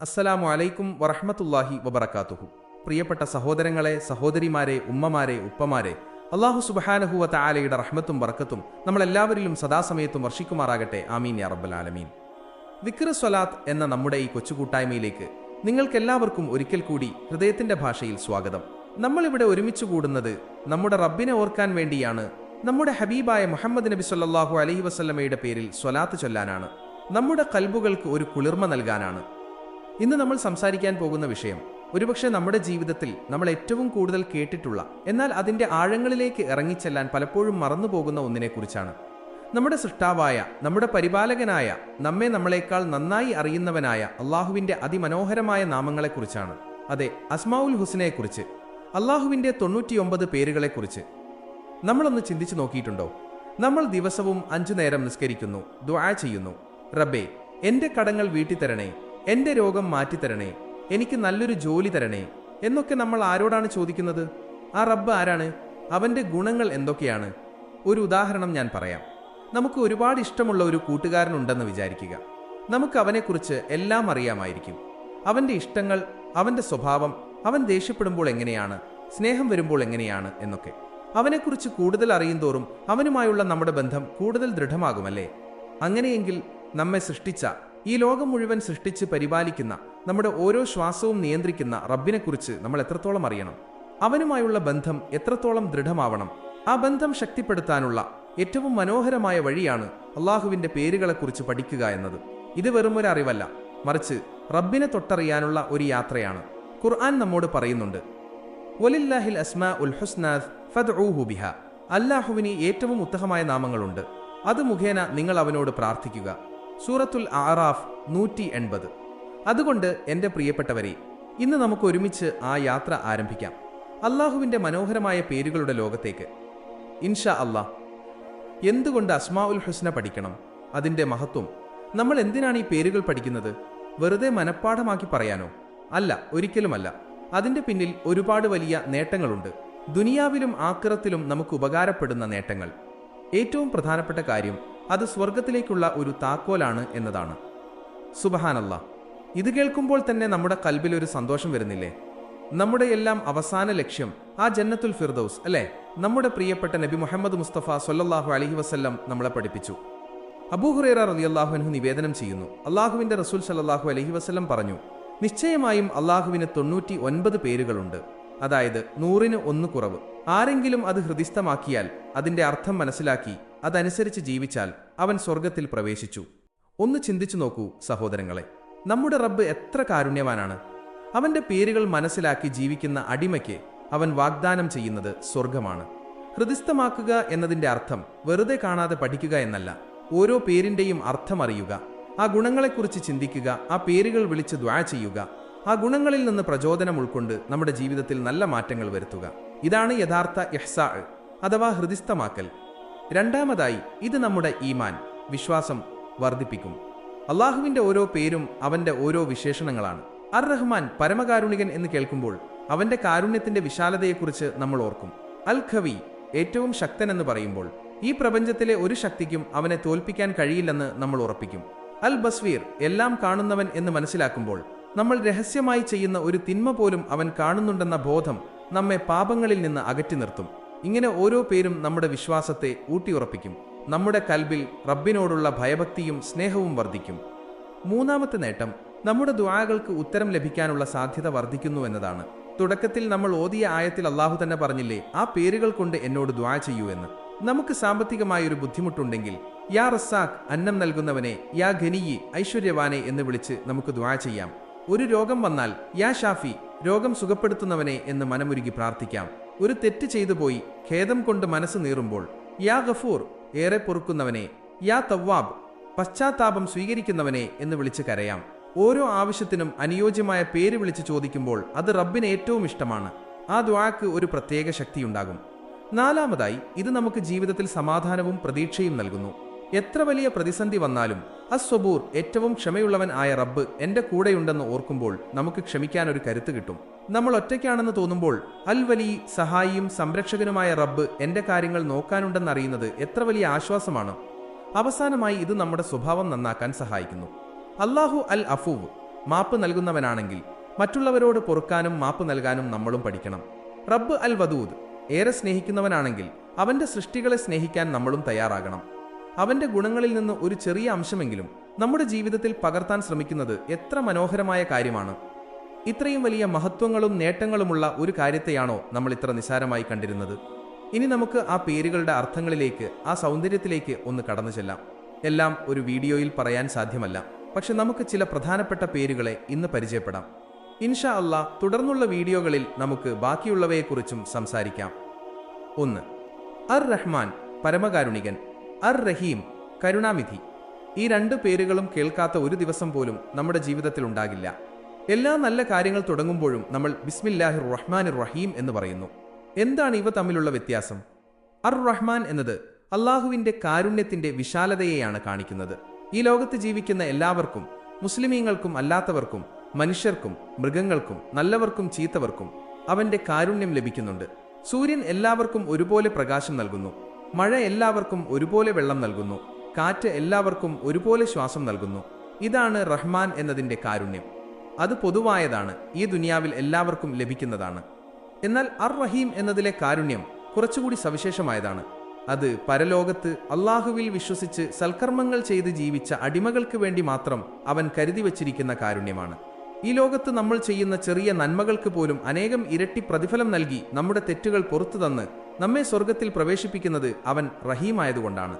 അസ്സലാമു അലൈക്കും വറഹമത്തല്ലാഹി വബർക്കാത്തുഹു പ്രിയപ്പെട്ട സഹോദരങ്ങളെ സഹോദരിമാരെ ഉമ്മമാരെ ഉപ്പമാരെ അള്ളാഹു സുബഹാനഹുവ താലയുടെ റഹ്മത്തും വറക്കത്തും നമ്മളെല്ലാവരിലും സദാസമയത്തും വർഷിക്കുമാറാകട്ടെ. ആമീൻ യാ റബ്ബൽ ആലമീൻ. വിക്ര സ്വലാത്ത് എന്ന നമ്മുടെ ഈ കൊച്ചുകൂട്ടായ്മയിലേക്ക് നിങ്ങൾക്കെല്ലാവർക്കും ഒരിക്കൽ കൂടി ഹൃദയത്തിന്റെ ഭാഷയിൽ സ്വാഗതം. നമ്മളിവിടെ ഒരുമിച്ച് കൂടുന്നത് നമ്മുടെ റബ്ബിനെ ഓർക്കാൻ വേണ്ടിയാണ്. നമ്മുടെ ഹബീബായ മുഹമ്മദ് നബി സല്ലാഹു അലഹി വസല്ലമയുടെ പേരിൽ സ്വലാത്ത് ചൊല്ലാനാണ്. നമ്മുടെ കൽബുകൾക്ക് ഒരു കുളിർമ നൽകാനാണ്. ഇന്ന് നമ്മൾ സംസാരിക്കാൻ പോകുന്ന വിഷയം ഒരുപക്ഷെ നമ്മുടെ ജീവിതത്തിൽ നമ്മൾ ഏറ്റവും കൂടുതൽ കേട്ടിട്ടുള്ള എന്നാൽ അതിന്റെ ആഴങ്ങളിലേക്ക് ഇറങ്ങിച്ചെല്ലാൻ പലപ്പോഴും മറന്നുപോകുന്ന ഒന്നിനെക്കുറിച്ചാണ്. നമ്മുടെ സൃഷ്ടാവായ നമ്മുടെ പരിപാലകനായ നമ്മെ നമ്മളെക്കാൾ നന്നായി അറിയുന്നവനായ അള്ളാഹുവിന്റെ അതിമനോഹരമായ നാമങ്ങളെക്കുറിച്ചാണ്. അതെ അസ്മാഉൽ ഹുസിനെക്കുറിച്ച് അള്ളാഹുവിന്റെ തൊണ്ണൂറ്റിയൊമ്പത് പേരുകളെക്കുറിച്ച്. നമ്മളൊന്ന് ചിന്തിച്ചു നോക്കിയിട്ടുണ്ടോ? നമ്മൾ ദിവസവും അഞ്ചു നേരം നിസ്കരിക്കുന്നു ദ്വാ ചെയ്യുന്നു. റബ്ബേ എന്റെ കടങ്ങൾ വീട്ടിത്തരണേ എന്റെ രോഗം മാറ്റിത്തരണേ എനിക്ക് നല്ലൊരു ജോലി തരണേ എന്നൊക്കെ നമ്മൾ ആരോടാണ് ചോദിക്കുന്നത്? ആ റബ്ബ് ആരാണ്? അവന്റെ ഗുണങ്ങൾ എന്തൊക്കെയാണ്? ഒരു ഉദാഹരണം ഞാൻ പറയാം. നമുക്ക് ഒരുപാട് ഇഷ്ടമുള്ള ഒരു കൂട്ടുകാരനുണ്ടെന്ന് വിചാരിക്കുക. നമുക്ക് അവനെക്കുറിച്ച് എല്ലാം അറിയാമായിരിക്കും. അവന്റെ ഇഷ്ടങ്ങൾ അവന്റെ സ്വഭാവം അവൻ ദേഷ്യപ്പെടുമ്പോൾ എങ്ങനെയാണ് സ്നേഹം വരുമ്പോൾ എങ്ങനെയാണ് എന്നൊക്കെ. അവനെക്കുറിച്ച് കൂടുതൽ അറിയുന്തോറും അവനുമായുള്ള നമ്മുടെ ബന്ധം കൂടുതൽ ദൃഢമാകുമല്ലേ? അങ്ങനെയെങ്കിൽ നമ്മെ സൃഷ്ടിച്ച ഈ ലോകം മുഴുവൻ സൃഷ്ടിച്ച് പരിപാലിക്കുന്ന നമ്മുടെ ഓരോ ശ്വാസവും നിയന്ത്രിക്കുന്ന റബ്ബിനെക്കുറിച്ച് നമ്മൾ എത്രത്തോളം അറിയണം? അവനുമായുള്ള ബന്ധം എത്രത്തോളം ദൃഢമാവണം? ആ ബന്ധം ശക്തിപ്പെടുത്താനുള്ള ഏറ്റവും മനോഹരമായ വഴിയാണ് അള്ളാഹുവിന്റെ പേരുകളെക്കുറിച്ച് പഠിക്കുക എന്നത്. ഇത് വെറും ഒരു അറിവല്ല. മറിച്ച് റബ്ബിനെ തൊട്ടറിയാനുള്ള ഒരു യാത്രയാണ്. ഖുർആൻ നമ്മോട് പറയുന്നുണ്ട് വലില്ലാഹിൽ അസ്മാ ഉൽ ഹുസ്നാദ് ഫദ്ഊഹു ബിഹ. അല്ലാഹുവിന് ഏറ്റവും ഉത്തമമായ നാമങ്ങളുണ്ട്. അത് മുഖേന നിങ്ങൾ അവനോട് പ്രാർത്ഥിക്കുക. സൂറത്തുൽ ആറാഫ് നൂറ്റി എൺപത്. അതുകൊണ്ട് എന്റെ പ്രിയപ്പെട്ടവരെ ഇന്ന് നമുക്ക് ഒരുമിച്ച് ആ യാത്ര ആരംഭിക്കാം. അള്ളാഹുവിന്റെ മനോഹരമായ പേരുകളുടെ ലോകത്തേക്ക്. ഇൻഷാ അള്ളാഹ് എന്തുകൊണ്ട് അസ്മാ ഉൽ ഹുസ്ന പഠിക്കണം? അതിന്റെ മഹത്വം നമ്മൾ എന്തിനാണ് ഈ പേരുകൾ പഠിക്കുന്നത്? വെറുതെ മനഃപ്പാഠമാക്കി പറയാനോ? അല്ല ഒരിക്കലുമല്ല. അതിന്റെ പിന്നിൽ ഒരുപാട് വലിയ നേട്ടങ്ങളുണ്ട്. ദുനിയാവിലും ആക്രത്തിലും നമുക്ക് ഉപകാരപ്പെടുന്ന നേട്ടങ്ങൾ. ഏറ്റവും പ്രധാനപ്പെട്ട കാര്യം അത് സ്വർഗത്തിലേക്കുള്ള ഒരു താക്കോലാണ് എന്നതാണ്. സുബഹാനല്ല ഇത് കേൾക്കുമ്പോൾ തന്നെ നമ്മുടെ കൽബിൽ ഒരു സന്തോഷം വരുന്നില്ലേ? നമ്മുടെ എല്ലാം അവസാന ലക്ഷ്യം ആ ജന്നത്തുൽ ഫിർദൌസ് അല്ലേ? നമ്മുടെ പ്രിയപ്പെട്ട നബി മുഹമ്മദ് മുസ്തഫ സൊല്ലാഹു അലഹി വസ്ല്ലം നമ്മളെ പഠിപ്പിച്ചു. അബൂഹുറേറ റലിയല്ലാഹുവിനു നിവേദനം ചെയ്യുന്നു. അള്ളാഹുവിന്റെ റസൂൽ സല്ലാഹു അലഹി വസല്ലം പറഞ്ഞു നിശ്ചയമായും അള്ളാഹുവിന് തൊണ്ണൂറ്റി ഒൻപത് പേരുകളുണ്ട്. അതായത് നൂറിന് ഒന്ന് കുറവ്. ആരെങ്കിലും അത് ഹൃദിസ്ഥമാക്കിയാൽ അതിന്റെ അർത്ഥം മനസ്സിലാക്കി അതനുസരിച്ച് ജീവിച്ചാൽ അവൻ സ്വർഗത്തിൽ പ്രവേശിച്ചു. ഒന്ന് ചിന്തിച്ചു നോക്കൂ സഹോദരങ്ങളെ. നമ്മുടെ റബ്ബ് എത്ര കാരുണ്യവാനാണ്. അവന്റെ പേരുകൾ മനസ്സിലാക്കി ജീവിക്കുന്ന അടിമയ്ക്ക് അവൻ വാഗ്ദാനം ചെയ്യുന്നത് സ്വർഗമാണ് ഹൃദിസ്ഥമാക്കുക എന്നതിന്റെ അർത്ഥം വെറുതെ കാണാതെ പഠിക്കുക എന്നല്ല. ഓരോ പേരിന്റെയും അർത്ഥം അറിയുക ആ ഗുണങ്ങളെക്കുറിച്ച് ചിന്തിക്കുക ആ പേരുകൾ വിളിച്ച് ദ്വാ ചെയ്യുക. ആ ഗുണങ്ങളിൽ നിന്ന് പ്രചോദനം ഉൾക്കൊണ്ട് നമ്മുടെ ജീവിതത്തിൽ നല്ല മാറ്റങ്ങൾ വരുത്തുക. ഇതാണ് യഥാർത്ഥ ഇഹ്സാ അഥവാ ഹൃദിസ്ഥമാക്കൽ. രണ്ടാമതായി ഇത് നമ്മുടെ ഈമാൻ വിശ്വാസം വർദ്ധിപ്പിക്കും. അള്ളാഹുവിന്റെ ഓരോ പേരും അവന്റെ ഓരോ വിശേഷണങ്ങളാണ്. അർ റഹ്മാൻ പരമകാരുണികൻ എന്ന് കേൾക്കുമ്പോൾ അവന്റെ കാരുണ്യത്തിന്റെ വിശാലതയെക്കുറിച്ച് നമ്മൾ ഓർക്കും. അൽ ഖവി ഏറ്റവും ശക്തൻ എന്ന് പറയുമ്പോൾ ഈ പ്രപഞ്ചത്തിലെ ഒരു ശക്തിക്കും അവനെ തോൽപ്പിക്കാൻ കഴിയില്ലെന്ന് നമ്മൾ ഉറപ്പിക്കും. അൽ ബസ്വീർ എല്ലാം കാണുന്നവൻ എന്ന് മനസ്സിലാക്കുമ്പോൾ നമ്മൾ രഹസ്യമായി ചെയ്യുന്ന ഒരു തിന്മ പോലും അവൻ കാണുന്നുണ്ടെന്ന ബോധം നമ്മെ പാപങ്ങളിൽ നിന്ന് അകറ്റി നിർത്തും. ഇങ്ങനെ ഓരോ പേരും നമ്മുടെ വിശ്വാസത്തെ ഊട്ടിയുറപ്പിക്കും. നമ്മുടെ കൽബിൽ റബ്ബിനോടുള്ള ഭയഭക്തിയും സ്നേഹവും വർദ്ധിക്കും. മൂന്നാമത്തെ നേട്ടം നമ്മുടെ ദുആകൾക്ക് ഉത്തരം ലഭിക്കാനുള്ള സാധ്യത വർദ്ധിക്കുന്നു എന്നതാണ്. തുടക്കത്തിൽ നമ്മൾ ഓതിയ ആയത്തിൽ അള്ളാഹു തന്നെ പറഞ്ഞില്ലേ ആ പേരുകൾ കൊണ്ട് എന്നോട് ദ്വാ ചെയ്യൂ എന്ന്. നമുക്ക് സാമ്പത്തികമായ ഒരു ബുദ്ധിമുട്ടുണ്ടെങ്കിൽ യാ റസാഖ് അന്നം നൽകുന്നവനെ യാ ഖനിയി ഐശ്വര്യവാനെ എന്ന് വിളിച്ച് നമുക്ക് ദ്വാ ചെയ്യാം. ഒരു രോഗം വന്നാൽ യാ ഷാഫി രോഗം സുഖപ്പെടുത്തുന്നവനെ എന്ന് മനമുരുകി പ്രാർത്ഥിക്കാം. ഒരു തെറ്റ് ചെയ്തു പോയി ഖേദം കൊണ്ട് മനസ്സ് നീറുമ്പോൾ യാ ഗഫൂർ ഏറെ പൊറുക്കുന്നവനെ യാ തവ്വാബ് പശ്ചാത്താപം സ്വീകരിക്കുന്നവനെ എന്ന് വിളിച്ച് കരയാം. ഓരോ ആവശ്യത്തിനും അനുയോജ്യമായ പേര് വിളിച്ച് ചോദിക്കുമ്പോൾ അത് റബ്ബിന് ഏറ്റവും ഇഷ്ടമാണ്. ആ ദ്വാക്ക് ഒരു പ്രത്യേക ശക്തിയുണ്ടാകും. നാലാമതായി ഇത് നമുക്ക് ജീവിതത്തിൽ സമാധാനവും പ്രതീക്ഷയും നൽകുന്നു. എത്ര വലിയ പ്രതിസന്ധി വന്നാലും അസ്വബൂർ ഏറ്റവും ക്ഷമയുള്ളവൻ ആയ റബ്ബ് എന്റെ കൂടെയുണ്ടെന്ന് ഓർക്കുമ്പോൾ നമുക്ക് ക്ഷമിക്കാൻ ഒരു കരുത്ത് കിട്ടും. നമ്മൾ ഒറ്റയ്ക്കാണെന്ന് തോന്നുമ്പോൾ അൽ വലി സഹായിയും സംരക്ഷകനുമായ റബ്ബ് എന്റെ കാര്യങ്ങൾ നോക്കാനുണ്ടെന്നറിയുന്നത് എത്ര വലിയ ആശ്വാസമാണ്. അവസാനമായി ഇത് നമ്മുടെ സ്വഭാവം നന്നാക്കാൻ സഹായിക്കുന്നു. അള്ളാഹു അൽ അഫൂവ് മാപ്പ് നൽകുന്നവനാണെങ്കിൽ മറ്റുള്ളവരോട് പൊറുക്കാനും മാപ്പ് നൽകാനും നമ്മളും പഠിക്കണം. റബ്ബ് അൽ വദൂദ് ഏറെ സ്നേഹിക്കുന്നവനാണെങ്കിൽ അവന്റെ സൃഷ്ടികളെ സ്നേഹിക്കാൻ നമ്മളും തയ്യാറാകണം. അവന്റെ ഗുണങ്ങളിൽ നിന്ന് ഒരു ചെറിയ അംശമെങ്കിലും നമ്മുടെ ജീവിതത്തിൽ പകർത്താൻ ശ്രമിക്കുന്നത് എത്ര മനോഹരമായ കാര്യമാണ്. ഇത്രയും വലിയ മഹത്വങ്ങളും നേട്ടങ്ങളുമുള്ള ഒരു കാര്യത്തെയാണോ നമ്മൾ ഇത്ര നിസാരമായി കണ്ടിരുന്നത്? ഇനി നമുക്ക് ആ പേരുകളുടെ അർത്ഥങ്ങളിലേക്ക് ആ സൗന്ദര്യത്തിലേക്ക് ഒന്ന് കടന്നു ചെല്ലാം. എല്ലാം ഒരു വീഡിയോയിൽ പറയാൻ സാധ്യമല്ല. പക്ഷെ നമുക്ക് ചില പ്രധാനപ്പെട്ട പേരുകളെ ഇന്ന് പരിചയപ്പെടാം. ഇൻഷാ അള്ളാ തുടർന്നുള്ള വീഡിയോകളിൽ നമുക്ക് ബാക്കിയുള്ളവയെക്കുറിച്ചും സംസാരിക്കാം. ഒന്ന് അർ റഹ്മാൻ പരമകാരുണികൻ. അർ റഹീം കരുണാമിധി ഈ രണ്ട് പേരുകളും കേൾക്കാത്ത ഒരു ദിവസം പോലും നമ്മുടെ ജീവിതത്തിൽ ഉണ്ടാകില്ല. എല്ലാ നല്ല കാര്യങ്ങൾ തുടങ്ങുമ്പോഴും നമ്മൾ ബിസ്മില്ലാഹിർ റഹ്മാൻ റഹീം എന്ന് പറയുന്നു. എന്താണ് ഇവ തമ്മിലുള്ള വ്യത്യാസം? അർ റഹ്മാൻ എന്നത് അള്ളാഹുവിന്റെ കാരുണ്യത്തിന്റെ വിശാലതയെയാണ് കാണിക്കുന്നത്. ഈ ലോകത്ത് ജീവിക്കുന്ന എല്ലാവർക്കും മുസ്ലിമീങ്ങൾക്കും അല്ലാത്തവർക്കും മനുഷ്യർക്കും മൃഗങ്ങൾക്കും നല്ലവർക്കും ചീത്തവർക്കും അവന്റെ കാരുണ്യം ലഭിക്കുന്നുണ്ട്. സൂര്യൻ എല്ലാവർക്കും ഒരുപോലെ പ്രകാശം നൽകുന്നു. മഴ എല്ലാവർക്കും ഒരുപോലെ വെള്ളം നൽകുന്നു. കാറ്റ് എല്ലാവർക്കും ഒരുപോലെ ശ്വാസം നൽകുന്നു. ഇതാണ് റഹ്മാൻ എന്നതിന്റെ കാരുണ്യം. അത് പൊതുവായതാണ്. ഈ ദുനിയാവിൽ എല്ലാവർക്കും ലഭിക്കുന്നതാണ്. എന്നാൽ അർ റഹീം എന്നതിലെ കാരുണ്യം കുറച്ചുകൂടി സവിശേഷമായതാണ്. അത് പരലോകത്ത് അള്ളാഹുവിൽ വിശ്വസിച്ച് സൽക്കർമ്മങ്ങൾ ചെയ്ത് ജീവിച്ച അടിമകൾക്ക് വേണ്ടി മാത്രം അവൻ കരുതി വച്ചിരിക്കുന്ന കാരുണ്യമാണ്. ഈ ലോകത്ത് നമ്മൾ ചെയ്യുന്ന ചെറിയ നന്മകൾക്ക് പോലും അനേകം ഇരട്ടി പ്രതിഫലം നൽകി നമ്മുടെ തെറ്റുകൾ പുറത്തു തന്ന് നമ്മെ സ്വർഗത്തിൽ പ്രവേശിപ്പിക്കുന്നത് അവൻ റഹീമായതുകൊണ്ടാണ്.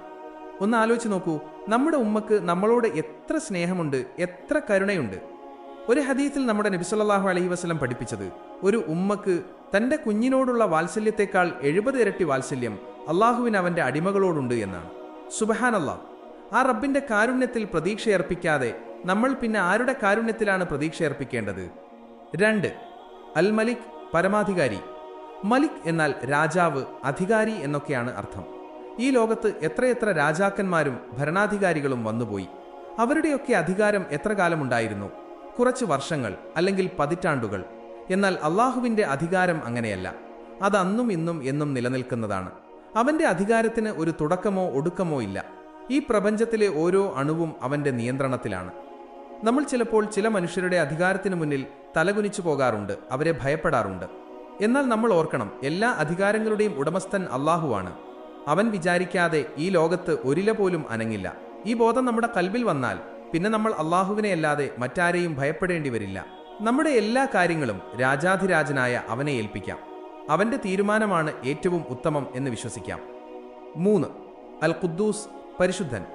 ഒന്ന് ആലോചിച്ച് നോക്കൂ നമ്മുടെ ഉമ്മക്ക് നമ്മളോട് എത്ര സ്നേഹമുണ്ട് എത്ര കരുണയുണ്ട്. ഒരു ഹദീത്തിൽ നമ്മുടെ നബിസല്ലാഹു അലഹി വസ്ലം പഠിപ്പിച്ചത് ഒരു ഉമ്മക്ക് തന്റെ കുഞ്ഞിനോടുള്ള വാത്സല്യത്തെക്കാൾ എഴുപത് ഇരട്ടി വാത്സല്യം അള്ളാഹുവിന് അവന്റെ അടിമകളോടുണ്ട് എന്നാണ്. സുബഹാനല്ലാ ആ റബ്ബിന്റെ കാരുണ്യത്തിൽ പ്രതീക്ഷയർപ്പിക്കാതെ നമ്മൾ പിന്നെ ആരുടെ കാരുണ്യത്തിലാണ് പ്രതീക്ഷയർപ്പിക്കേണ്ടത്? രണ്ട് അൽ മലിക് പരമാധികാരി. മലിക് എന്നാൽ രാജാവ് അധികാരി എന്നൊക്കെയാണ് അർത്ഥം. ഈ ലോകത്ത് എത്രയെത്ര രാജാക്കന്മാരും ഭരണാധികാരികളും വന്നുപോയി. അവരുടെയൊക്കെ അധികാരം എത്ര കാലമുണ്ടായിരുന്നു? കുറച്ച് വർഷങ്ങൾ അല്ലെങ്കിൽ പതിറ്റാണ്ടുകൾ. എന്നാൽ അള്ളാഹുവിന്റെ അധികാരം അങ്ങനെയല്ല. അത് അന്നും ഇന്നും എന്നും നിലനിൽക്കുന്നതാണ്. അവന്റെ അധികാരത്തിന് ഒരു തുടക്കമോ ഒടുക്കമോ ഇല്ല. ഈ പ്രപഞ്ചത്തിലെ ഓരോ അണുവും അവന്റെ നിയന്ത്രണത്തിലാണ്. നമ്മൾ ചിലപ്പോൾ ചില മനുഷ്യരുടെ അധികാരത്തിന് മുന്നിൽ തലകുനിച്ചു പോകാറുണ്ട് അവരെ ഭയപ്പെടാറുണ്ട്. എന്നാൽ നമ്മൾ ഓർക്കണം എല്ലാ അധികാരങ്ങളുടെയും ഉടമസ്ഥൻ അള്ളാഹുവാണ് അവൻ വിചാരിക്കാതെ ഈ ലോകത്ത് ഒരില പോലും അനങ്ങില്ല. ഈ ബോധം നമ്മുടെ കൽബിൽ വന്നാൽ പിന്നെ നമ്മൾ അള്ളാഹുവിനെ അല്ലാതെ മറ്റാരെയും ഭയപ്പെടേണ്ടി വരില്ല. നമ്മുടെ എല്ലാ കാര്യങ്ങളും രാജാധിരാജനായ അവനെ ഏൽപ്പിക്കാം. അവന്റെ തീരുമാനമാണ് ഏറ്റവും ഉത്തമം എന്ന് വിശ്വസിക്കാം. മൂന്ന് അൽ ഖുദ്ദൂസ് പരിശുദ്ധൻ.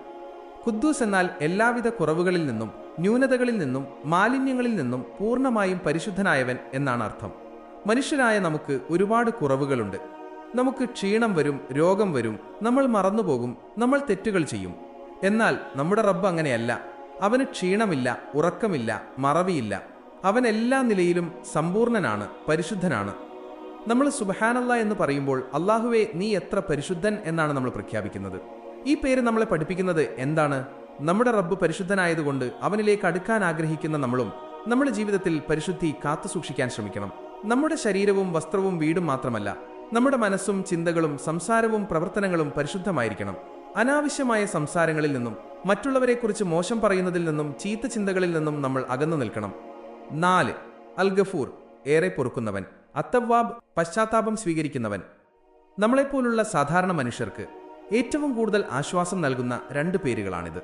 ഖുദ്ദൂസ് എന്നാൽ എല്ലാവിധ കുറവുകളിൽ നിന്നും ന്യൂനതകളിൽ നിന്നും മാലിന്യങ്ങളിൽ നിന്നും പൂർണമായും പരിശുദ്ധനായവൻ എന്നാണ് അർത്ഥം. മനുഷ്യരായ നമുക്ക് ഒരുപാട് കുറവുകളുണ്ട്. നമുക്ക് ക്ഷീണം വരും രോഗം വരും നമ്മൾ മറന്നുപോകും നമ്മൾ തെറ്റുകൾ ചെയ്യും. എന്നാൽ നമ്മുടെ റബ്ബ് അങ്ങനെയല്ല. അവന് ക്ഷീണമില്ല ഉറക്കമില്ല മറവിയില്ല. അവൻ എല്ലാ നിലയിലും സമ്പൂർണനാണ് പരിശുദ്ധനാണ്. നമ്മൾ സുബഹാനല്ല എന്ന് പറയുമ്പോൾ അള്ളാഹുവെ നീ എത്ര പരിശുദ്ധൻ എന്നാണ് നമ്മൾ പ്രഖ്യാപിക്കുന്നത്. ഈ പേര് നമ്മളെ പഠിപ്പിക്കുന്നത് എന്താണ്? നമ്മുടെ റബ്ബ് പരിശുദ്ധനായതുകൊണ്ട് അവനിലേക്ക് അടുക്കാൻ ആഗ്രഹിക്കുന്ന നമ്മളും നമ്മുടെ ജീവിതത്തിൽ പരിശുദ്ധി കാത്തു സൂക്ഷിക്കാൻ ശ്രമിക്കണം. നമ്മുടെ ശരീരവും വസ്ത്രവും വീടും മാത്രമല്ല നമ്മുടെ മനസ്സും ചിന്തകളും സംസാരവും പ്രവർത്തനങ്ങളും പരിശുദ്ധമായിരിക്കണം. അനാവശ്യമായ സംസാരങ്ങളിൽ നിന്നും മറ്റുള്ളവരെക്കുറിച്ച് മോശം പറയുന്നതിൽ നിന്നും ചീത്ത ചിന്തകളിൽ നിന്നും നമ്മൾ അകന്നു നിൽക്കണം. നാല് അൽ ഗഫൂർ ഏറെ പൊറുക്കുന്നവൻ. അത്തവാബ് പശ്ചാത്താപം സ്വീകരിക്കുന്നവൻ. നമ്മളെപ്പോലുള്ള സാധാരണ മനുഷ്യർക്ക് ഏറ്റവും കൂടുതൽ ആശ്വാസം നൽകുന്ന രണ്ട് പേരുകളാണിത്.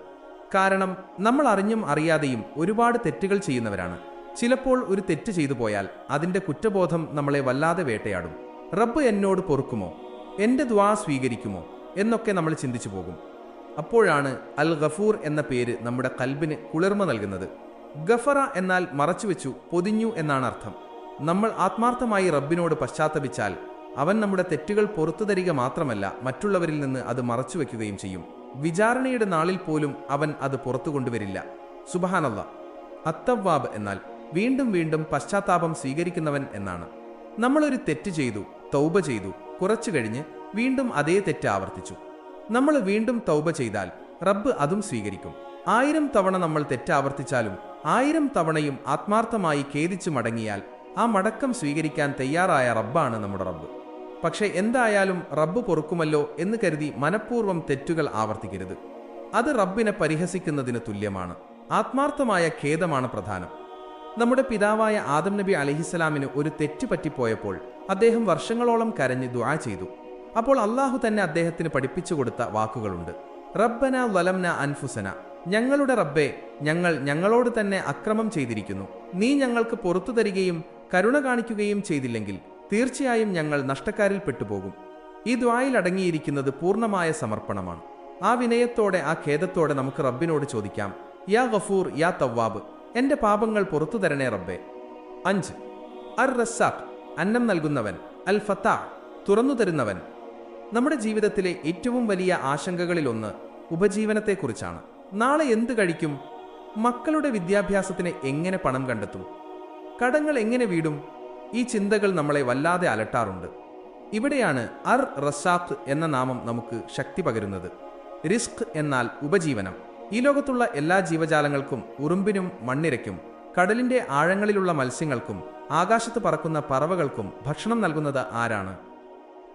കാരണം നമ്മൾ അറിഞ്ഞും അറിയാതെയും ഒരുപാട് തെറ്റുകൾ ചെയ്യുന്നവരാണ്. ചിലപ്പോൾ ഒരു തെറ്റ് ചെയ്തു പോയാൽ അതിന്റെ കുറ്റബോധം നമ്മളെ വല്ലാതെ വേട്ടയാടും. റബ്ബ് എന്നോട് പൊറുക്കുമോ? എന്റെ ദ്വാ സ്വീകരിക്കുമോ? എന്നൊക്കെ നമ്മൾ ചിന്തിച്ചു പോകും. അപ്പോഴാണ് അൽ ഗഫൂർ എന്ന പേര് നമ്മുടെ കൽബിന് കുളിർമ നൽകുന്നത്. ഗഫറ എന്നാൽ മറച്ചുവെച്ചു പൊതിഞ്ഞു എന്നാണ് അർത്ഥം. നമ്മൾ ആത്മാർത്ഥമായി റബ്ബിനോട് പശ്ചാത്തപിച്ചാൽ അവൻ നമ്മുടെ തെറ്റുകൾ പുറത്തു തരിക മാത്രമല്ല മറ്റുള്ളവരിൽ നിന്ന് അത് മറച്ചു വെക്കുകയും ചെയ്യും. വിചാരണയുടെ നാളിൽ പോലും അവൻ അത് പുറത്തു കൊണ്ടുവരില്ല. സുബഹാനല്ല. അത്തവാബ് എന്നാൽ വീണ്ടും വീണ്ടും പശ്ചാത്താപം സ്വീകരിക്കുന്നവൻ എന്നാണ്. നമ്മളൊരു തെറ്റ് ചെയ്തു തൗബ ചെയ്തു കുറച്ചു കഴിഞ്ഞ് വീണ്ടും അതേ തെറ്റ് ആവർത്തിച്ചു. നമ്മൾ വീണ്ടും തൗബ ചെയ്താൽ റബ്ബ് അതും സ്വീകരിക്കും. ആയിരം തവണ നമ്മൾ തെറ്റാവർത്തിച്ചാലും ആയിരം തവണയും ആത്മാർത്ഥമായി ഖേദിച്ചു മടങ്ങിയാൽ ആ മടക്കം സ്വീകരിക്കാൻ തയ്യാറായ റബ്ബാണ് നമ്മുടെ റബ്ബ്. പക്ഷെ എന്തായാലും റബ്ബ് പൊറുക്കുമല്ലോ എന്ന് കരുതി മനഃപൂർവം തെറ്റുകൾ ആവർത്തിക്കരുത്. അത് റബ്ബിനെ പരിഹസിക്കുന്നതിന് തുല്യമാണ്. ആത്മാർത്ഥമായ ഖേദമാണ് പ്രധാനം. നമ്മുടെ പിതാവായ ആദം നബി അലഹിസ്സലാമിന് ഒരു തെറ്റ് പറ്റിപ്പോയപ്പോൾ അദ്ദേഹം വർഷങ്ങളോളം കരഞ്ഞ് ദുആ ചെയ്തു. അപ്പോൾ അള്ളാഹു തന്നെ അദ്ദേഹത്തിന് പഠിപ്പിച്ചു കൊടുത്ത വാക്കുകളുണ്ട്. റബ്ബന വലംന അൻഫുസന. ഞങ്ങളുടെ റബ്ബെ ഞങ്ങൾ ഞങ്ങളോട് തന്നെ അക്രമം ചെയ്തിരിക്കുന്നു. നീ ഞങ്ങൾക്ക് പുറത്തു തരികയും കരുണ കാണിക്കുകയും ചെയ്തില്ലെങ്കിൽ തീർച്ചയായും ഞങ്ങൾ നഷ്ടക്കാരിൽ പെട്ടുപോകും. ഈ ദ്വായിൽ അടങ്ങിയിരിക്കുന്നത് പൂർണമായ സമർപ്പണമാണ്. ആ വിനയത്തോടെ ആ ഖേദത്തോടെ നമുക്ക് റബ്ബിനോട് ചോദിക്കാം യാ ഗഫൂർ യാ തവ്വാബ്. എന്റെ പാപങ്ങൾ പുറത്തു തരണേ റബ്ബെ. അഞ്ച്. അർ റസാഖ് അന്നം നൽകുന്നവൻ. അൽ ഫത്താ തുറന്നു തരുന്നവൻ. നമ്മുടെ ജീവിതത്തിലെ ഏറ്റവും വലിയ ആശങ്കകളിലൊന്ന് ഉപജീവനത്തെക്കുറിച്ചാണ്. നാളെ എന്ത് കഴിക്കും? മക്കളുടെ വിദ്യാഭ്യാസത്തിന് എങ്ങനെ പണം കണ്ടെത്തും? കടങ്ങൾ എങ്ങനെ വീടും? ഈ ചിന്തകൾ നമ്മളെ വല്ലാതെ അലട്ടാറുണ്ട്. ഇവിടെയാണ് അർ റസാഖ് എന്ന നാമം നമുക്ക് ശക്തി പകരുന്നത്. റിസ്ക് എന്നാൽ ഉപജീവനം. ഈ ലോകത്തുള്ള എല്ലാ ജീവജാലങ്ങൾക്കും ഉറുമ്പിനും മണ്ണിരയ്ക്കും കടലിന്റെ ആഴങ്ങളിലുള്ള മത്സ്യങ്ങൾക്കും ആകാശത്ത് പറക്കുന്ന പറവകൾക്കും ഭക്ഷണം നൽകുന്നത് ആരാണ്?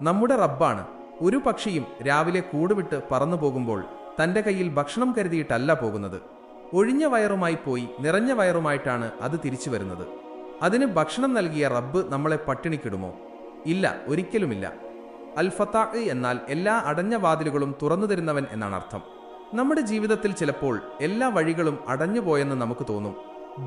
നമ്മുടെ റബ്ബാണ്. ഒരു പക്ഷിയും രാവിലെ കൂടുവിട്ട് പറന്നു പോകുമ്പോൾ തന്റെ കയ്യിൽ ഭക്ഷണം കരുതിയിട്ടല്ല പോകുന്നത്. ഒഴിഞ്ഞ വയറുമായി പോയി നിറഞ്ഞ വയറുമായിട്ടാണ് അത് തിരിച്ചു വരുന്നത്. അതിന് ഭക്ഷണം നൽകിയ റബ്ബ് നമ്മളെ പട്ടിണിക്കിടുമോ? ഇല്ല ഒരിക്കലുമില്ല. അൽ ഫത്താ എന്നാൽ എല്ലാ അടഞ്ഞ വാതിലുകളും തുറന്നു തരുന്നവൻ എന്നാണ് അർത്ഥം നമ്മുടെ ജീവിതത്തിൽ ചിലപ്പോൾ എല്ലാ വഴികളും അടഞ്ഞുപോയെന്ന് നമുക്ക് തോന്നും.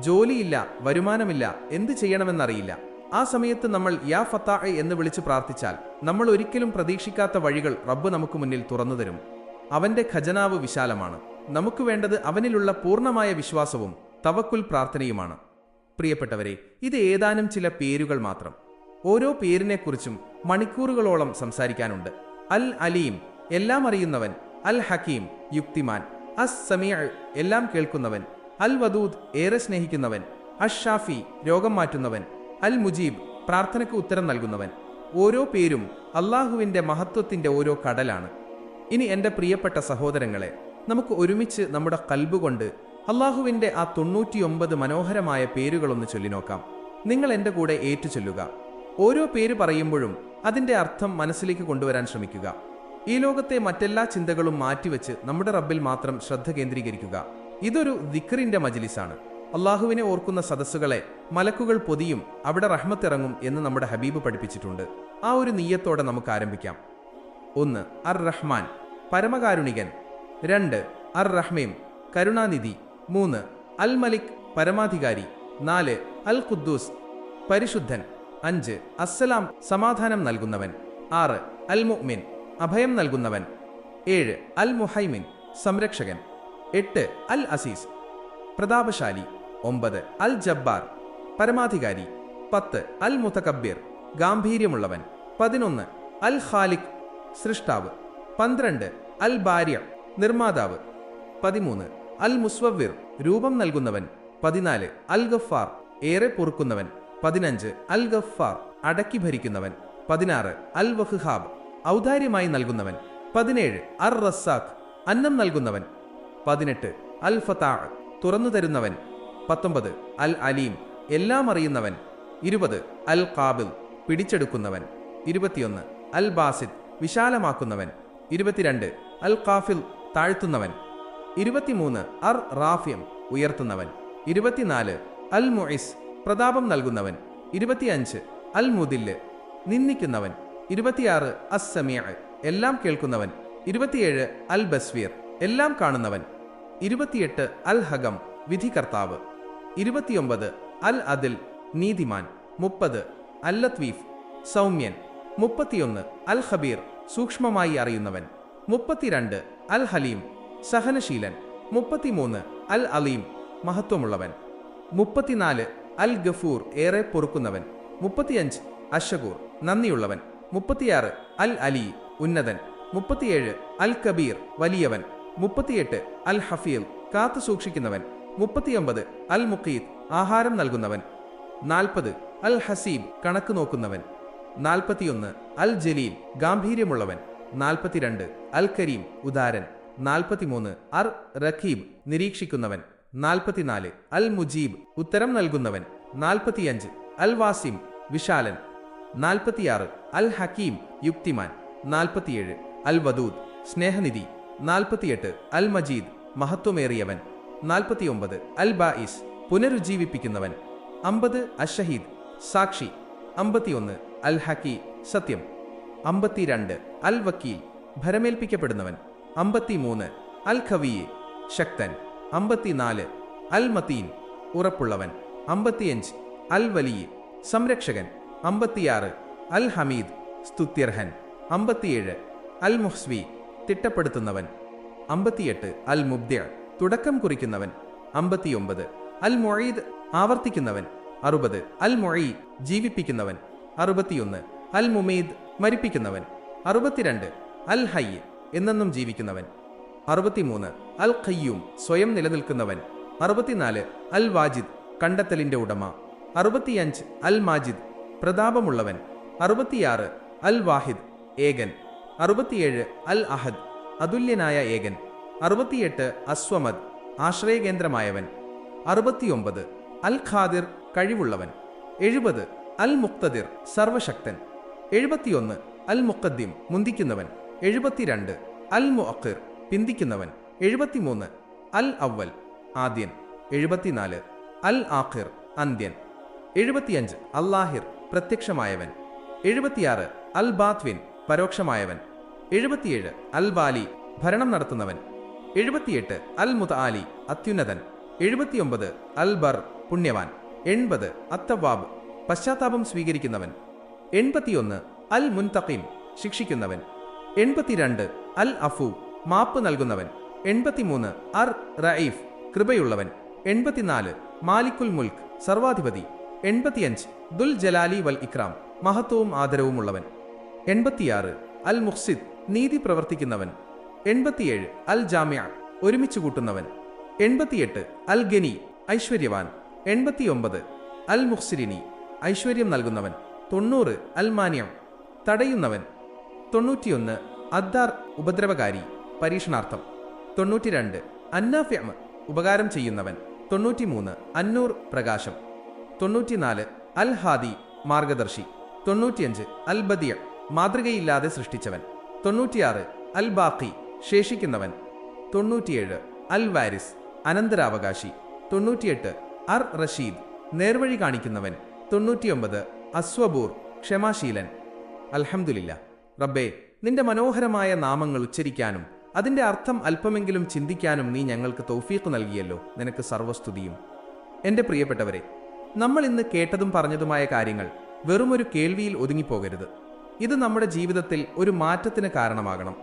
ജോലിയില്ല വരുമാനമില്ല എന്ത് ചെയ്യണമെന്നറിയില്ല. ആ സമയത്ത് നമ്മൾ യാ ഫത്താ എന്ന് വിളിച്ച് പ്രാർത്ഥിച്ചാൽ നമ്മൾ ഒരിക്കലും പ്രതീക്ഷിക്കാത്ത വഴികൾ റബ്ബ് നമുക്ക് മുന്നിൽ തുറന്നു തരും. അവന്റെ ഖജനാവ് വിശാലമാണ്. നമുക്ക് വേണ്ടത് അവനിലുള്ള പൂർണമായ വിശ്വാസവും തവക്കുൽ പ്രാർത്ഥനയുമാണ്. പ്രിയപ്പെട്ടവരെ ഇത് ഏതാനും ചില പേരുകൾ മാത്രം. ഓരോ പേരിനെക്കുറിച്ചും മണിക്കൂറുകളോളം സംസാരിക്കാനുണ്ട്. അൽ അലീം എല്ലാം അറിയുന്നവൻ അൽ ഹക്കീം യുക്തിമാൻ. അസ് സമീ എല്ലാം കേൾക്കുന്നവൻ. അൽ വദൂദ് ഏറെ സ്നേഹിക്കുന്നവൻ. അഷ് ഷാഫി രോഗം മാറ്റുന്നവൻ. അൽ മുജീബ് പ്രാർത്ഥനയ്ക്ക് ഉത്തരം നൽകുന്നവൻ. ഓരോ പേരും അള്ളാഹുവിന്റെ മഹത്വത്തിന്റെ ഓരോ കടലാണ്. ഇനി എന്റെ പ്രിയപ്പെട്ട സഹോദരങ്ങളെ നമുക്ക് ഒരുമിച്ച് നമ്മുടെ കൽബുകൊണ്ട് കൊണ്ട് അള്ളാഹുവിന്റെ ആ തൊണ്ണൂറ്റിയൊമ്പത് മനോഹരമായ പേരുകളൊന്ന് ചൊല്ലിനോക്കാം നിങ്ങൾ എന്റെ കൂടെ ഏറ്റു ചൊല്ലുക ഓരോ പേര് പറയുമ്പോഴും അതിന്റെ അർത്ഥം മനസ്സിലേക്ക് കൊണ്ടുവരാൻ ശ്രമിക്കുക. ഈ ലോകത്തെ മറ്റെല്ലാ ചിന്തകളും മാറ്റിവെച്ച് നമ്മുടെ റബ്ബിൽ മാത്രം ശ്രദ്ധ കേന്ദ്രീകരിക്കുക. ഇതൊരു ദിക്റിന്റെ മജിലിസാണ്. അള്ളാഹുവിനെ ഓർക്കുന്ന സദസ്സുകളെ മലക്കുകൾ പൊതിയും അവിടെ റഹ്മത്തിറങ്ങും എന്ന് നമ്മുടെ ഹബീബ് പഠിപ്പിച്ചിട്ടുണ്ട്. ആ ഒരു നീയത്തോടെ നമുക്ക് ആരംഭിക്കാം. ഒന്ന് അർ റഹ്മാൻ പരമകാരുണികൻ. രണ്ട് അർ റഹ്മീം കരുണാനിധി. മൂന്ന് അൽ മലിക് പരമാധികാരി. നാല് അൽ ഖുദ്ദൂസ് പരിശുദ്ധൻ. അഞ്ച് അസ്സലാം സമാധാനം നൽകുന്നവൻ. ആറ് അൽ മുഅ്മിൻ അഭയം നൽകുന്നവൻ. ഏഴ് അൽ മുഹൈമിൻ സംരക്ഷകൻ. എട്ട് അൽ അസീസ്. പ്രതാപശാലി. ഒമ്പത് അൽ ജബ്ബാർ. പരമാധികാരി. പത്ത് അൽ മുത്തക്കബീർ ഗാംഭീര്യമുള്ളവൻ. പതിനൊന്ന് അൽ ഖാലിഖ്. സൃഷ്ടാവ്. പന്ത്രണ്ട് അൽ ഭാര്യ നിർമ്മാതാവ്. പതിമൂന്ന് അൽ മുസ്വവിർ രൂപം നൽകുന്നവൻ. പതിനാല് അൽ ഗഫാർ ഏറെ പൊറുക്കുന്നവൻ. പതിനഞ്ച് അൽ ഗഫാർ അടക്കി ഭരിക്കുന്നവൻ. പതിനാറ് അൽ വഹ്ഹാബ്. ഔദാര്യമായി നൽകുന്നവൻ. പതിനേഴ് അർ റസാഖ് അന്നം നൽകുന്നവൻ. പതിനെട്ട് അൽ ഫത്താ തുറന്നു തരുന്നവൻ. പത്തൊമ്പത് അൽ അലീം എല്ലാം അറിയുന്നവൻ. ഇരുപത് അൽ കാബിൽ പിടിച്ചെടുക്കുന്നവൻ. ഇരുപത്തിയൊന്ന് അൽ ബാസിദ് വിശാലമാക്കുന്നവൻ. ഇരുപത്തിരണ്ട് അൽ കാഫിൽ താഴ്ത്തുന്നവൻ. ഇരുപത്തിമൂന്ന് അർ റാഫിയം ഉയർത്തുന്നവൻ. ഇരുപത്തിനാല് അൽ മൊയിസ് പ്രതാപം നൽകുന്നവൻ. ഇരുപത്തിയഞ്ച് അൽ മുദില്ല് നിന്ദിക്കുന്നവൻ. ഇരുപത്തിയാറ് അസ്സമിയ എല്ലാം കേൾക്കുന്നവൻ. ഇരുപത്തിയേഴ് അൽ ബസ്വീർ എല്ലാം കാണുന്നവൻ. ഇരുപത്തിയെട്ട് അൽ ഹഗം വിധികർത്താവ്. ഇരുപത്തിയൊമ്പത് അൽ അദിൽ നീതിമാൻ. മുപ്പത് അൽ ലത്വീഫ് സൗമ്യൻ. മുപ്പത്തിയൊന്ന് അൽ ഹബീർ സൂക്ഷ്മമായി അറിയുന്നവൻ. മുപ്പത്തിരണ്ട് അൽ ഹലീം സഹനശീലൻ. മുപ്പത്തിമൂന്ന് അൽ അലീം മഹത്വമുള്ളവൻ. മുപ്പത്തിനാല് അൽ ഗഫൂർ ഏറെ പൊറുക്കുന്നവൻ. മുപ്പത്തിയഞ്ച് അഷകൂർ നന്ദിയുള്ളവൻ. മുപ്പത്തിയാറ് അൽ അലി ഉന്നതൻ. മുപ്പത്തിയേഴ് അൽ കബീർ വലിയവൻ. മുപ്പത്തിയെട്ട് അൽ ഹഫീൽ കാത്തു സൂക്ഷിക്കുന്നവൻ. മുപ്പത്തിയൊമ്പത് അൽ മുഖീദ് ആഹാരം നൽകുന്നവൻ. നാൽപ്പത് അൽ ഹസീബ് കണക്ക് നോക്കുന്നവൻ. നാൽപ്പത്തിയൊന്ന് അൽ ജലീൽ ഗാംഭീര്യമുള്ളവൻ. നാൽപ്പത്തിരണ്ട് അൽ കരീം ഉദാരൻ. നാൽപ്പത്തിമൂന്ന് അർ റഖീബ് നിരീക്ഷിക്കുന്നവൻ. നാൽപ്പത്തിനാല് അൽ മുജീബ് ഉത്തരം നൽകുന്നവൻ. നാൽപ്പത്തിയഞ്ച് അൽ വാസിം വിശാലൻ. നാൽപ്പത്തിയാറ്. അൽ ഹക്കീം യുക്തിമാൻ. നാൽപ്പത്തിയേഴ്. അൽ വദൂദ് സ്നേഹനിധി. നാൽപ്പത്തിയെട്ട്. അൽ മജീദ് മഹത്വമേറിയവൻ. നാൽപ്പത്തിയൊമ്പത്. അൽ ബായിസ് പുനരുജ്ജീവിപ്പിക്കുന്നവൻ. അമ്പത്. അഷഹീദ് സാക്ഷി. അമ്പത്തിയൊന്ന്. അൽ ഹക്കി സത്യം. അമ്പത്തിരണ്ട്. അൽ വക്കീൽ ഭരമേൽപ്പിക്കപ്പെടുന്നവൻ. അമ്പത്തിമൂന്ന്. അൽ ഖവിയെ ശക്തൻ. അമ്പത്തിനാല്. അൽ മതീൻ ഉറപ്പുള്ളവൻ. അമ്പത്തിയഞ്ച്. അൽ വലിയ സംരക്ഷകൻ. അമ്പത്തിയാറ്. അൽ ഹമീദ് സ്തുത്യർഹൻ. അമ്പത്തിയേഴ്. അൽ മുഹ്സ്വി തിട്ടപ്പെടുത്തുന്നവൻ. അമ്പത്തിയെട്ട്. അൽ മുബ്ദ്യ തുടക്കം കുറിക്കുന്നവൻ. അമ്പത്തിയൊമ്പത്. അൽ മൊഴീദ് ആവർത്തിക്കുന്നവൻ. അറുപത്. അൽ മൊഴി ജീവിപ്പിക്കുന്നവൻ. അറുപത്തിയൊന്ന്. അൽ മുമീദ് മരിപ്പിക്കുന്നവൻ. അറുപത്തിരണ്ട്. അൽ ഹയ്യ് എന്നെന്നും ജീവിക്കുന്നവൻ. അറുപത്തിമൂന്ന്. അൽ ഖയ്യൂം സ്വയം നിലനിൽക്കുന്നവൻ. അറുപത്തിനാല്. അൽ വാജിദ് കണ്ടെത്തലിന്റെ ഉടമ. അറുപത്തിയഞ്ച്. അൽ മാജിദ് പ്രതാപമുള്ളവൻ. അറുപത്തിയാറ് അൽ വാഹിദ് ഏകൻ. അറുപത്തിയേഴ് അൽ അഹദ് അതുല്യനായ ഏകൻ. അറുപത്തിയെട്ട് അസ്വമദ് ആശ്രയകേന്ദ്രമായവൻ. അറുപത്തിയൊമ്പത് അൽ ഖാദിർ കഴിവുള്ളവൻ. എഴുപത് അൽ മുക്തദിർ സർവശക്തൻ എഴുപത്തിയൊന്ന് അൽ മുക്കദ്ദിം മുന്തിക്കുന്നവൻ. എഴുപത്തിരണ്ട് അൽ മുഅഖിർ പിന്തിക്കുന്നവൻ. എഴുപത്തിമൂന്ന് അൽ അവൽ ആദ്യൻ. എഴുപത്തിനാല് അൽ ആഖിർ അന്ത്യൻ. എഴുപത്തിയഞ്ച് അല്ലാഹിർ പ്രത്യക്ഷമായവൻ. എഴുപത്തിയാറ് അൽ ബാത്വിൻ പരോക്ഷമായവൻ. എഴുപത്തിയേഴ് അൽ ബാലി ഭരണം നടത്തുന്നവൻ. എഴുപത്തിയെട്ട് അൽ മുതആലി അത്യുന്നതൻ. എഴുപത്തിയൊമ്പത് അൽ ബർ പുണ്യവാൻ. എൺപത് അത്തവാബ് പശ്ചാത്താപം സ്വീകരിക്കുന്നവൻ. എൺപത്തിയൊന്ന് അൽ മുൻതഖീം ശിക്ഷിക്കുന്നവൻ. എൺപത്തിരണ്ട് അൽ അഫു മാപ്പ് നൽകുന്നവൻ. എൺപത്തിമൂന്ന് അർ റയീഫ് കൃപയുള്ളവൻ. എൺപത്തിനാല് മാലിക്കുൽ മുൽക്ക് സർവാധിപതി. എൺപത്തിയഞ്ച്. ദുൽ ജലാലി വൽ ഇക്രാം. മഹത്വവും ആദരവുമുള്ളവൻ. എൺപത്തിയാറ്. അൽ മുഹ്സിദ് നീതി പ്രവർത്തിക്കുന്നവൻ. എൺപത്തിയേഴ്. അൽ ജാമ്യ ഒരുമിച്ച് കൂട്ടുന്നവൻ. എൺപത്തിയെട്ട്. അൽ ഗനി ഐശ്വര്യവാൻ. എൺപത്തിയൊമ്പത്. അൽ മുഹ്സിരിനി ഐശ്വര്യം നൽകുന്നവൻ. തൊണ്ണൂറ്. അൽ മാന്യം. തടയുന്നവൻ. തൊണ്ണൂറ്റിയൊന്ന്. അദ്ദാർ ഉപദ്രവകാരി. പരീക്ഷണാർത്ഥം. തൊണ്ണൂറ്റിരണ്ട്. അന്നാഫ്യാമ് ഉപകാരം ചെയ്യുന്നവൻ. തൊണ്ണൂറ്റിമൂന്ന്. അന്നൂർ പ്രകാശം. തൊണ്ണൂറ്റിനാല് അൽ ഹാദി മാർഗദർശി. തൊണ്ണൂറ്റിയഞ്ച് അൽ ബദിയ മാതൃകയില്ലാതെ സൃഷ്ടിച്ചവൻ. തൊണ്ണൂറ്റിയാറ് അൽ ബാഖി ശേഷിക്കുന്നവൻ. തൊണ്ണൂറ്റിയേഴ് അൽ വാരിസ് അനന്തരാവകാശി. തൊണ്ണൂറ്റിയെട്ട് അർ റഷീദ് നേർവഴി കാണിക്കുന്നവൻ. തൊണ്ണൂറ്റിയൊമ്പത് അസ്വബൂർ ക്ഷമാശീലൻ. അൽഹംദുലില്ല. റബ്ബേ നിന്റെ മനോഹരമായ നാമങ്ങൾ ഉച്ചരിക്കാനും അതിന്റെ അർത്ഥം അല്പമെങ്കിലും ചിന്തിക്കാനും നീ ഞങ്ങൾക്ക് തൗഫീഖ് നൽകിയല്ലോ. നിനക്ക് സർവസ്തുതിയും എന്റെ പ്രിയപ്പെട്ടവരെ നമ്മൾ ഇന്ന് കേട്ടതും പറഞ്ഞതുമായ കാര്യങ്ങൾ വെറുമൊരു കേൾവിയിൽ ഒതുങ്ങിപ്പോകരുത്. ഇത് നമ്മുടെ ജീവിതത്തിൽ ഒരു മാറ്റത്തിന് കാരണമാകണം.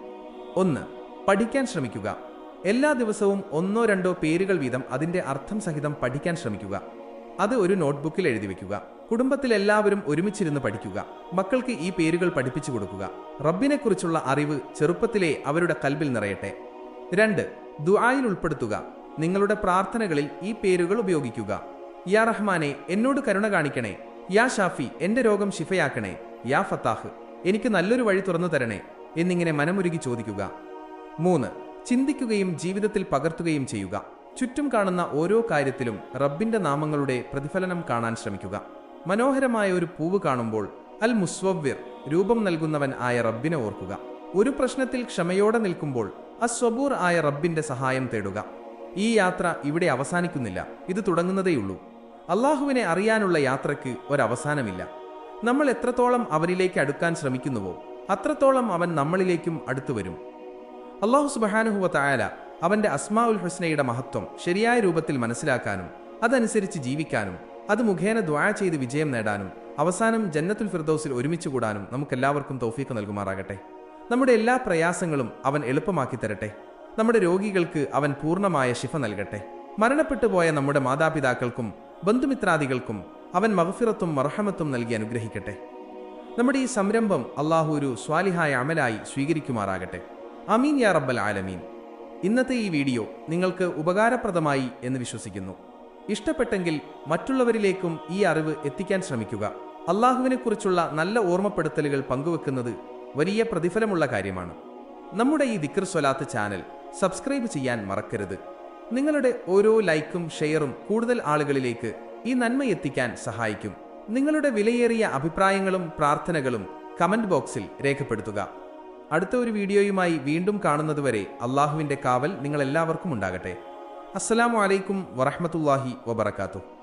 ഒന്ന് പഠിക്കാൻ ശ്രമിക്കുക. എല്ലാ ദിവസവും ഒന്നോ രണ്ടോ പേരുകൾ വീതം അതിന്റെ അർത്ഥം സഹിതം പഠിക്കാൻ ശ്രമിക്കുക. അത് ഒരു നോട്ട്ബുക്കിൽ എഴുതി വെക്കുക. കുടുംബത്തിൽ എല്ലാവരും ഒരുമിച്ചിരുന്ന് പഠിക്കുക. മക്കൾക്ക് ഈ പേരുകൾ പഠിപ്പിച്ചു കൊടുക്കുക. റബ്ബിനെക്കുറിച്ചുള്ള അറിവ് ചെറുപ്പത്തിലെ അവരുടെ കൽബിൽ നിറയട്ടെ. രണ്ട് ദുആയിൽ ഉൾപ്പെടുത്തുക. നിങ്ങളുടെ പ്രാർത്ഥനകളിൽ ഈ പേരുകൾ ഉപയോഗിക്കുക. യാ റഹ്മാനെ എന്നോട് കരുണ കാണിക്കണേ. യാ ഷാഫി എന്റെ രോഗം ശിഫയാക്കണേ. യാ ഫത്താഹ് എനിക്ക് നല്ലൊരു വഴി തുറന്നു തരണേ. എന്നിങ്ങനെ മനമുരുകി ചോദിക്കുക. മൂന്ന് ചിന്തിക്കുകയും ജീവിതത്തിൽ പകർത്തുകയും ചെയ്യുക. ചുറ്റും കാണുന്ന ഓരോ കാര്യത്തിലും റബ്ബിന്റെ നാമങ്ങളുടെ പ്രതിഫലനം കാണാൻ ശ്രമിക്കുക. മനോഹരമായ ഒരു പൂവ് കാണുമ്പോൾ അൽ മുസ്വവ്വിർ രൂപം നൽകുന്നവൻ ആയ റബ്ബിനെ ഓർക്കുക. ഒരു പ്രശ്നത്തിൽ ക്ഷമയോടെ നിൽക്കുമ്പോൾ അസ്വബൂർ ആയ റബ്ബിന്റെ സഹായം തേടുക. ഈ യാത്ര ഇവിടെ അവസാനിക്കുന്നില്ല. ഇത് തുടങ്ങുന്നതേയുള്ളൂ. അള്ളാഹുവിനെ അറിയാനുള്ള യാത്രയ്ക്ക് ഒരവസാനമില്ല. നമ്മൾ എത്രത്തോളം അവനിലേക്ക് അടുക്കാൻ ശ്രമിക്കുന്നുവോ അത്രത്തോളം അവൻ നമ്മളിലേക്കും അടുത്തു വരും. അള്ളാഹു സുബഹാനുഹുവ തായാല അവന്റെ അസ്മാ ഉൽ ഹുസ്നയുടെ മഹത്വം ശരിയായ രൂപത്തിൽ മനസ്സിലാക്കാനും അതനുസരിച്ച് ജീവിക്കാനും അത് മുഖേന ദ്വായ ചെയ്ത് വിജയം നേടാനും അവസാനം ജന്നത്തുൽ ഫിർദൌസിൽ ഒരുമിച്ച് കൂടാനും നമുക്കെല്ലാവർക്കും തൗഫീഖ് നൽകുമാറാകട്ടെ. നമ്മുടെ എല്ലാ പ്രയാസങ്ങളും അവൻ എളുപ്പമാക്കി തരട്ടെ. നമ്മുടെ രോഗികൾക്ക് അവൻ പൂർണമായ ശിഫ നൽകട്ടെ. മരണപ്പെട്ടു പോയ നമ്മുടെ മാതാപിതാക്കൾക്കും ബന്ധുമിത്രാദികൾക്കും അവൻ മഹഫിറത്തും മർഹമത്തും നൽകി അനുഗ്രഹിക്കട്ടെ. നമ്മുടെ ഈ സംരംഭം അള്ളാഹു ഒരു സ്വാലിഹായ അമലായി സ്വീകരിക്കുമാറാകട്ടെ. അമീൻ യാ റബ്ബൽ ആലമീൻ. ഇന്നത്തെ ഈ വീഡിയോ നിങ്ങൾക്ക് ഉപകാരപ്രദമായി എന്ന് വിശ്വസിക്കുന്നു. ഇഷ്ടപ്പെട്ടെങ്കിൽ മറ്റുള്ളവരിലേക്കും ഈ അറിവ് എത്തിക്കാൻ ശ്രമിക്കുക. അള്ളാഹുവിനെക്കുറിച്ചുള്ള നല്ല ഓർമ്മപ്പെടുത്തലുകൾ പങ്കുവെക്കുന്നത് വലിയ പ്രതിഫലമുള്ള കാര്യമാണ്. നമ്മുടെ ഈ ദിക്ർ സ്വലാത്ത് ചാനൽ സബ്സ്ക്രൈബ് ചെയ്യാൻ മറക്കരുത്. നിങ്ങളുടെ ഓരോ ലൈക്കും ഷെയറും കൂടുതൽ ആളുകളിലേക്ക് ഈ നന്മ എത്തിക്കാൻ സഹായിക്കും. നിങ്ങളുടെ വിലയേറിയ അഭിപ്രായങ്ങളും പ്രാർത്ഥനകളും കമന്റ് ബോക്സിൽ രേഖപ്പെടുത്തുക. അടുത്ത ഒരു വീഡിയോയുമായി വീണ്ടും കാണുന്നതുവരെ അള്ളാഹുവിന്റെ കാവൽ നിങ്ങളെല്ലാവർക്കും ഉണ്ടാകട്ടെ. അസ്സലാമു അലൈക്കും വറഹ്മത്തുള്ളാഹി വബറകാതുഹു.